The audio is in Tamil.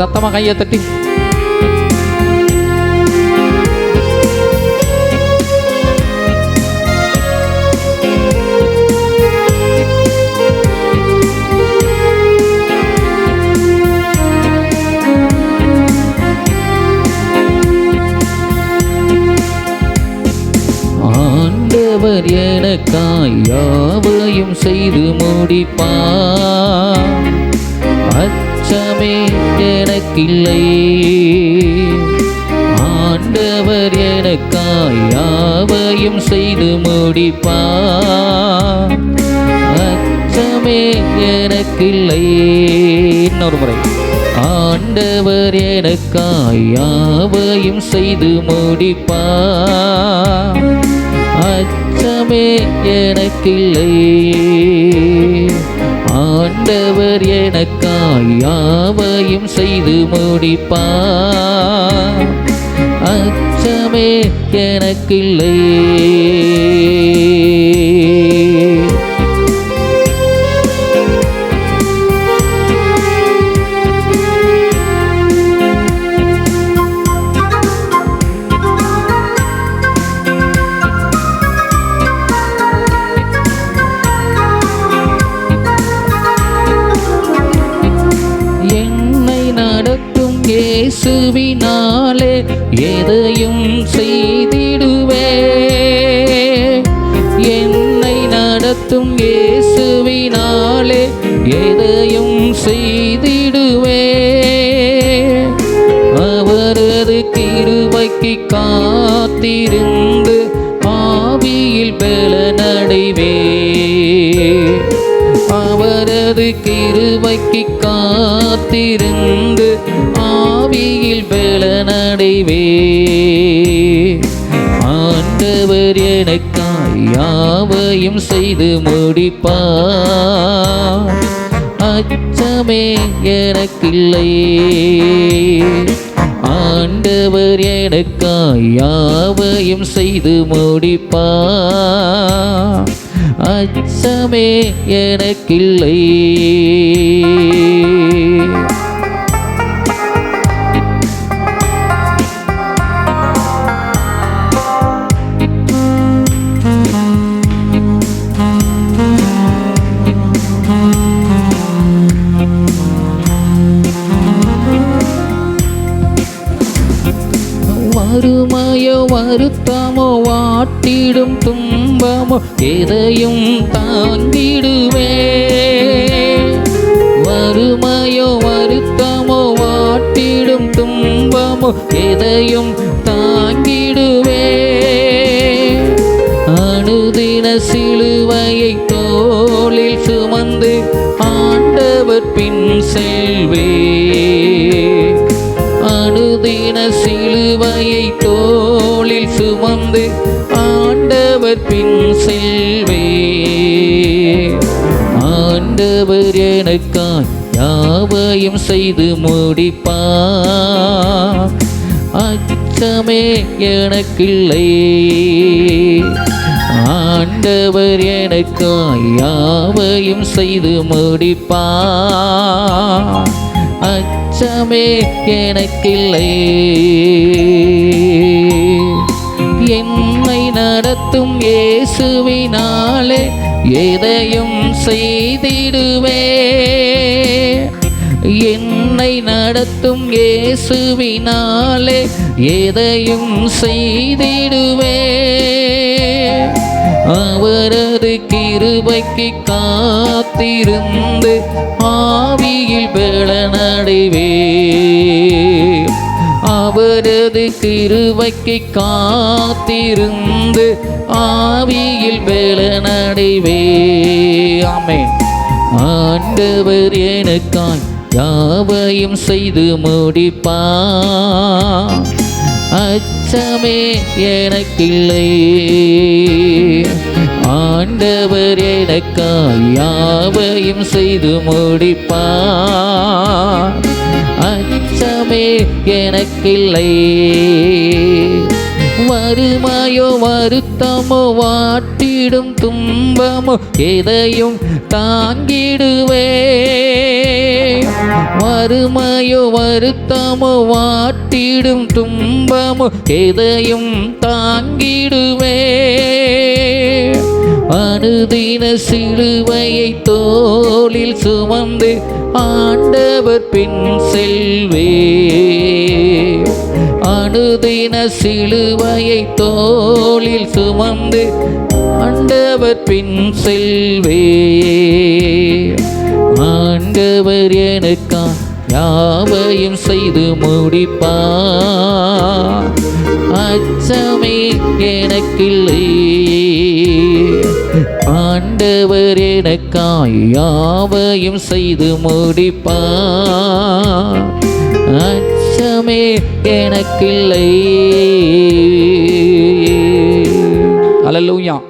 சத்தமாக கையை தட்டி. ஆண்டவர் எனக்காய் யாவையும் செய்து முடிப்பார். சுகமே எனக்கில்லை. ஆண்டவர் எனக்காய் யாவையும் செய்து முடிப்பார். அச்சமே எனக்கில்லை. இன்னொரு முறை. ஆண்டவர் எனக்காய் யாவையும் செய்து முடிப்பார். அச்சமே எனக்கில்லை. ஆண்டவர் எனக்காய் யாவையும் செய்து முடிப்பார். அச்சமே எனக்கில்லை. இயேசுவினாலே எதையும் செய்திடுவே. என்னை நடத்தும் இயேசுவினாலே எதையும் செய்திடுவே. அவரது கிருவைக்கு காத்திருந்து ஆவியில் பலனடைவே. அவரது கிருவைக்கு காத்திரு ஆவியில் பலனடைவே ஆண்டவர் எனக்காய் யாவையும் செய்து முடிப்பார். அச்சமே எனக்கில்லை. ஆண்டவர் எனக்காய் யாவையும் செய்து முடிப்பார். அச்சமே எனக்கில்லை. வருத்தமோ வாட்டிடும் துன்பமோ எதையும் தாங்கிடுவே வறுமையோ வருத்தமோ வாட்டிடும் துன்பமோ எதையும் தாங்கிடுவே அணுதின சிலுவையை தோளில் சுமந்து ஆண்டவர் பின் செல்வே. வந்து ஆண்டவர் பின் செல்வே. ஆண்டவர் எனக்காய் யாவையும் செய்து முடிப்பா. அச்சமே எனக்கில்லை. ஆண்டவர் எனக்காய் யாவையும் செய்து முடிப்பா. அச்சமே எனக்கில்லை. நடத்தும் இயேசுவினாலே எதையும் செய்திடுவே. என்னை நடத்தும் இயேசுவினாலே எதையும் செய்திடுவே. அவரது கிருபைக்கு காத்திருந்து ஆவியில் பலனடைவே திருவைக்கு காத்திருந்து ஆவியில் பலனடைவே ஆமே ஆண்டவர் எனக்காய் யாவையும் செய்து முடிப்பா. அச்சமே எனக்கில்லை. எனக்காய் யாவையும் செய்து முடிப்பார். அச்சமே எனக்கில்லை. வறுமையோ வருத்தமோ வாட்டிடும் துன்பமோ எதையும் தாங்கிடுவே வறுமையோ வருத்தமோ வாட்டிடும் துன்பமோ எதையும் தாங்கிடுவே அனுதின சிலுவையை தோளில் சுமந்து ஆண்டவர் பின் செல்வே. அனுதின சிலுவையை தோளில் சுமந்து ஆண்டவர் பின் செல்வே. ஆண்டவர் எனக்கா யாவையும் செய்து முடிப்பா? அச்சமே எனக்கில்லை. ஆண்டவர் எனக்காய் யாவையும் செய்து முடிப்பார். அச்சமே எனக்கில்லை. அலலூயா